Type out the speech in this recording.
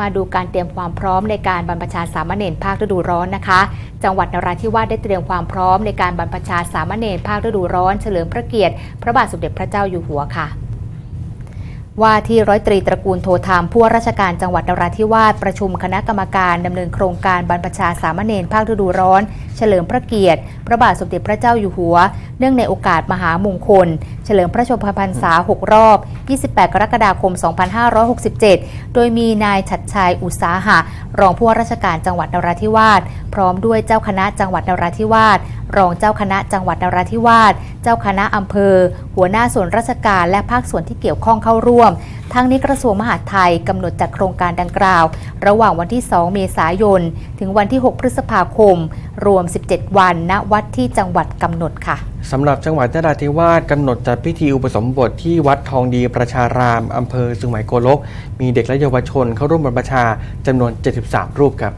มาดูการเตรียมความพร้อมในการบรรพชาสามเณรภาคฤดูร้อนนะคะ จังหวัดนราธิวาสได้เตรียมความพร้อมในการบรรพชาสามเณรภาคฤดูร้อน เฉลิมพระเกียรติ พระบาทสมเด็จพระเจ้าอยู่หัวค่ะว่าที่ร้อยตรีตระกูลโทธรรมผู้ว่าราชการจังหวัดนราธิวาสประชุมคณะกรรมการดำเนินโครงการบรรพชาสามเณรภาคฤดูร้อน เฉลิมพระเกียรติ พระบาทสมเด็จพระเจ้าอยู่หัว เนื่องในโอกาสมหามงคล เฉลิมพระชนมพรรษา 6 รอบ 28 กรกฎาคม 2567 โดยมีนายชัดชัยอุตสาหะ รองผู้ว่าราชการจังหวัดนราธิวาส พร้อมด้วยเจ้าคณะจังหวัดนราธิวาส รองเจ้าคณะจังหวัดนราธิวาส เจ้าคณะอำเภอ หัวหน้าส่วนราชการและภาคส่วนที่เกี่ยวข้องเข้าร่วม ทั้งนี้กระทรวงมหาดไทยกำหนดจัดโครงการดังกล่าว ระหว่างวันที่ 2 เมษายน ถึงวันที่ 6 พฤษภาคม รวม 17 วันณวัดที่จังหวัดกำหนดค่ะสำหรับจังหวัดนราธิวาสกำหนดจัดพิธีอุปสมบทที่วัดทองดีประชารามอำเภอสุไหงโกลก มีเด็กและเยาวชนเข้าร่วมบรรพชาจำนวน 73 รูปครับ